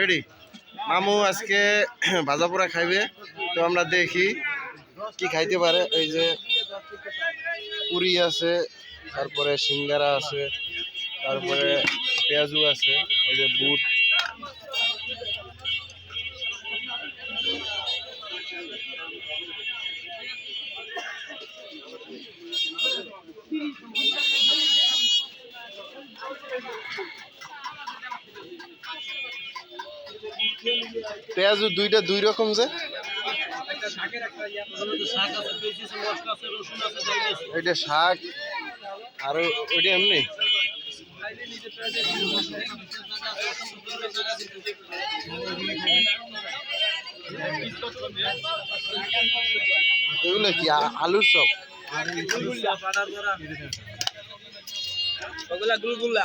Ready মামু আজকে ভাজা পোড়া খাইবে, তো আমরা দেখি কি খাইতে পারে। এই যে পুরি আছে, তারপরে সিঙ্গারা আছে, তারপরে পেঁয়াজু আছে, এই যে বুট। পেঁয়াজু দুইটা দুই রকম যে? এটা শাক, আর ওইটা এমনি? এগুলো কি আলুর চপ? ওগুলা গুলগুলা।